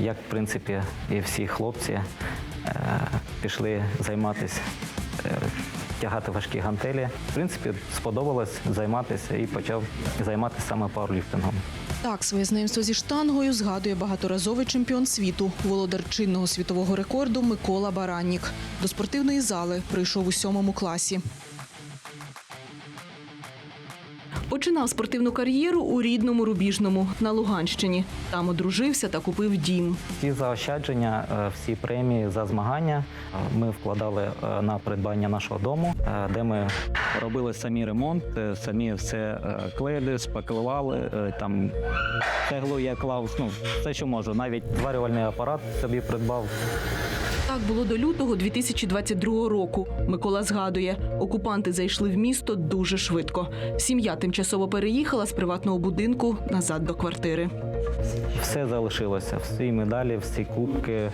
як в принципі і всі хлопці е, пішли займатися. е, Тягати важкі гантелі. В принципі, сподобалось займатися і почав займатися саме пауерліфтингом. Так, своє знайомство зі штангою згадує багаторазовий чемпіон світу, володар чинного світового рекорду Микола Бараннік. До спортивної зали прийшов у сьомому класі. Починав спортивну кар'єру у рідному Рубіжному на Луганщині. Там одружився та купив дім. Всі заощадження, е, всі премії за змагання ми вкладали е, на придбання нашого дому, е, де ми робили самі ремонт, самі все клеїли, шпаклювали, е, там цеглу я клав, ну все, що можу. Навіть зварювальний апарат собі придбав. Так було до лютого 2022 року. Микола згадує, окупанти зайшли в місто дуже швидко. Сім'я тимчасово переїхала з приватного будинку назад до квартири. Все залишилося, всі медалі, всі кубки. Е,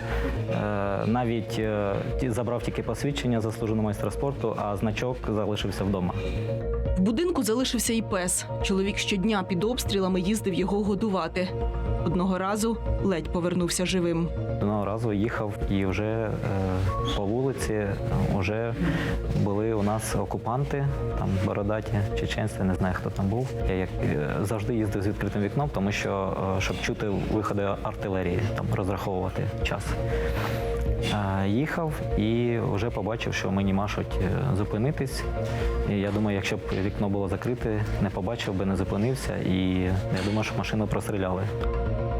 Навіть е, забрав тільки посвідчення заслуженого майстра спорту, а значок залишився вдома. В будинку залишився і пес. Чоловік щодня під обстрілами їздив його годувати. Одного разу ледь повернувся живим. Одного разу їхав і вже е, по вулиці вже були у нас окупанти, там бородаті, чеченці, не знаю хто там був. Я як завжди їздив з відкритим вікном, тому що щоб чути виходи артилерії, там розраховувати час. Е, Їхав і вже побачив, що мені машуть е, зупинитись. І я думаю, якщо б вікно було закрите, не побачив би, не зупинився. І я думаю, що машину простріляли.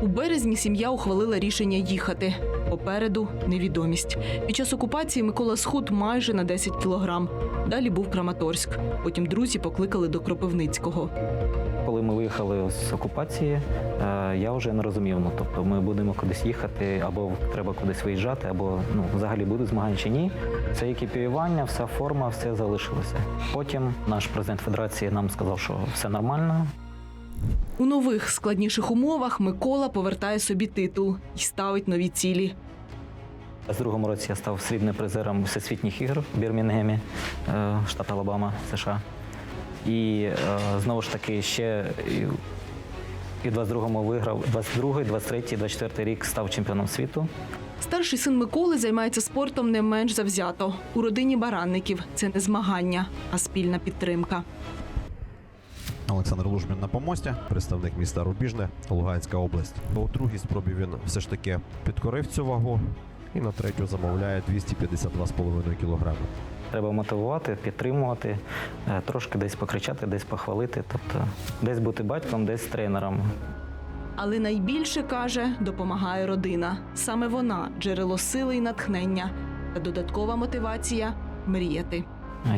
У березні сім'я ухвалила рішення їхати. Попереду невідомість. Під час окупації Микола схуд майже на 10 кілограм. Далі був Краматорськ. Потім друзі покликали до Кропивницького. Коли ми виїхали з окупації, е, я вже не розумів. Ну тобто, ми будемо кудись їхати, або треба кудись виїжджати, або ну взагалі будуть змагання чи ні. Це екіпіювання, вся форма, все залишилося. Потім наш президент федерації нам сказав, що все нормально. У нових складніших умовах Микола повертає собі титул і ставить нові цілі. З другому році я став срібним призером всесвітніх ігор в Бірмінгемі, е, штат Алабама, США. І е, знову ж таки ще і- і в 22-му виграв 22-й, 23-й, 24-й рік став чемпіоном світу. Старший син Миколи займається спортом не менш завзято. У родині баранників це не змагання, а спільна підтримка. Олександр Лужмін на помості, представник міста Рубіжне, Луганська область. Бо у другій спробі він все ж таки підкорив цю вагу і на третю замовляє 252,5 кг. Треба мотивувати, підтримувати, е, трошки десь покричати, десь похвалити. Тобто десь бути батьком, десь тренером. Але найбільше каже, допомагає родина. Саме вона джерело сили і натхнення та додаткова мотивація мріяти.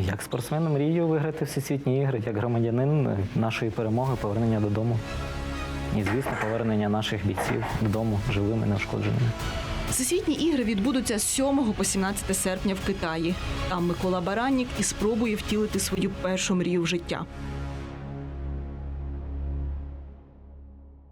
Як спортсмен мрію виграти всесвітні ігри, як громадянин нашої перемоги, повернення додому. І, звісно, повернення наших бійців додому живими, неушкодженими. Всесвітні ігри відбудуться з 7 по 17 серпня в Китаї. Там Микола Бараннік і спробує втілити свою першу мрію в життя.